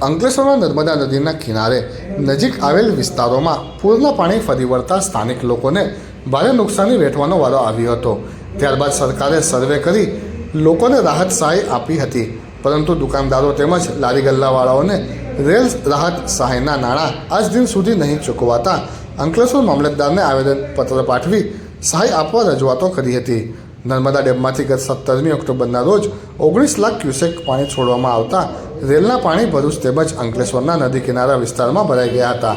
અંકલેશ્વરમાં નર્મદા નદીના કિનારે નજીક આવેલ વિસ્તારોમાં પૂરના પાણી ફરી વળતા સ્થાનિક લોકોને ભારે નુકસાની વેઠવાનો વારો આવ્યો હતો. ત્યારબાદ સરકારે સર્વે કરી લોકોને રાહત સહાય આપી હતી. પરંતુ દુકાનદારો તેમજ લારી ગલ્લાવાળાઓને રેલ રાહત સહાયના નાણાં આજ દિન સુધી નહીં ચૂકવાતા અંકલેશ્વર મામલતદારને આવેદનપત્ર પાઠવી સહાય આપવા રજૂઆતો કરી હતી. નર્મદા ડેમમાંથી ગત સત્તરમી ઓક્ટોબરના રોજ ઓગણીસ લાખ ક્યુસેક પાણી છોડવામાં આવતા રેલના પાણી ભરૂચ તેમજ અંકલેશ્વરના નદી કિનારા વિસ્તારમાં ભરાઈ ગયા હતા.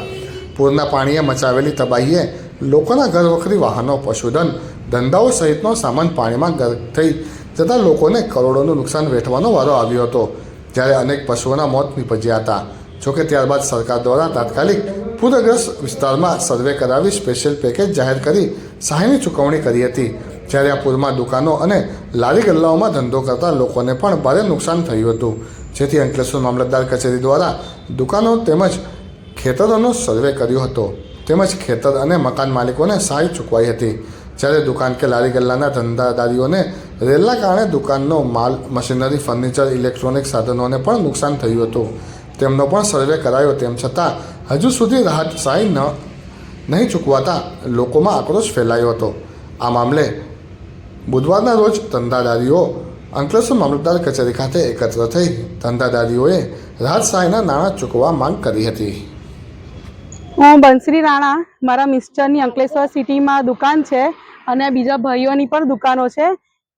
પૂરના પાણીએ મચાવેલી તબાહીએ લોકોના ઘર વખરી વાહનો, પશુધન, ધંધાઓ સહિતનો સામાન પાણીમાં ગર્ક થઈ જતાં લોકોને કરોડોનું નુકસાન વેઠવાનો વારો આવ્યો હતો. જ્યારે અનેક પશુઓના મોત નીપજ્યા હતા. જોકે ત્યારબાદ સરકાર દ્વારા તાત્કાલિક પૂરગ્રસ્ત વિસ્તારમાં સર્વે કરાવી સ્પેશિયલ પેકેજ જાહેર કરી સહાયની ચૂકવણી કરી હતી. જ્યારે આ પૂરમાં દુકાનો અને લારી ગલ્લાઓમાં ધંધો કરતા લોકોને પણ ભારે નુકસાન થયું હતું. જેથી અંકલેશ્વર મામલતદાર કચેરી દ્વારા દુકાનો તેમજ ખેતરોનો સર્વે કર્યો હતો. તેમજ ખેતર અને મકાન માલિકોને સહાય ચૂકવાઈ હતી. જ્યારે દુકાન કે લારી ગલ્લાના ધંધાદારીઓને રેલના કારણે દુકાનનો માલ, મશીનરી, ફર્નિચર, ઇલેક્ટ્રોનિક સાધનોને પણ નુકસાન થયું હતું. તેમનો પણ સર્વે કરાયો તેમ છતાં હજુ સુધી રાહત સહાય ન, નહીં ચૂકવાતા લોકોમાં આક્રોશ ફેલાયો હતો. આ મામલે બુધવારના રોજ ધંધાદારીઓ અંકલેશ્વર મામલતદાર કચેરી ખાતે એકત્ર થઈ ધંધાદારીઓએ રાજ સહાયના નાણાં ચૂકવવા માંગ કરી હતી. હું બંસરી રાણા, મારા મિસ્ટરની અંકલેશ્વર સિટીમાં દુકાન છે અને બીજા ભાઈઓની પણ દુકાનો છે.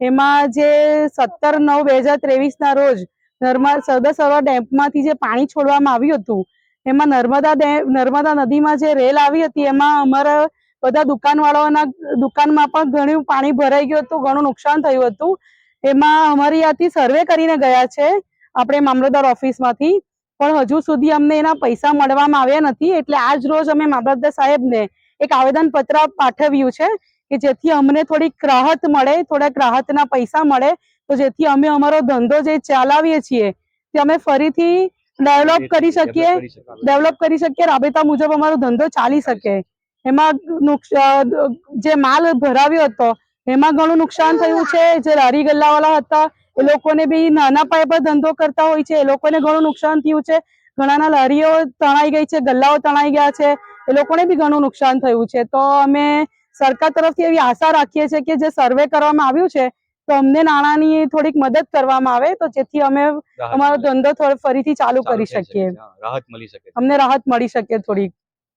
એમાં જે સત્તર નવ બે હજાર ત્રેવીસના રોજ નર્મદા સરદાર સરોવર ડેમમાંથી જે પાણી છોડવામાં આવ્યું હતું, એમાં નર્મદા ડેમ નર્મદા નદીમાં જે રેલ આવી હતી, એમાં અમારા બધા દુકાનવાળાઓના દુકાનમાં પણ ઘણું પાણી ભરાઈ ગયું હતું ઘણું નુકસાન થયું હતું. એમાં અમારી આથી સર્વે કરીને ગયા છે આપણે મામલતદાર ઓફિસમાંથી. પણ હજુ સુધી અમને એના પૈસા મળવામાં આવ્યા નથી એટલે આજ રોજ અમે મામલતદાર સાહેબને એક આવેદન પત્ર પાઠવ્યું છે કે જેથી અમને થોડીક રાહત મળે થોડાક રાહતના પૈસા મળે. તો જેથી અમે અમારો ધંધો જે ચલાવીએ છીએ તે અમે ફરીથી ડેવલપ કરી શકીએ ડેવલપ કરી શકીએ રાબેતા મુજબ અમારો ધંધો ચાલી શકે. એમાં નુકસ- જે માલ ભરાવ્યો હતો એમાં ઘણું નુકસાન થયું છે. જે લારી ગલ્લાવાળા હતા એ લોકોને બી નાના પાયે પર ધંધો કરતા હોય છે. એ લોકોને ઘણું નુકસાન થયું છે. ઘણાના લારીઓ તણાઈ ગઈ છે ગલ્લાઓ તણાઈ ગયા છે. એ લોકોને બી ઘણું નુકસાન થયું છે. તો અમે સરકાર તરફથી એવી આશા રાખીએ છીએ કે જે સર્વે કરવામાં આવ્યું છે તો અમને નાણાંની થોડીક મદદ કરવામાં આવે. તો જેથી અમે અમારો ધંધો થોડો ફરીથી ચાલુ ચાલુ કરી શકીએ. રાહત મળી શકે અમને રાહત મળી શકે થોડીક.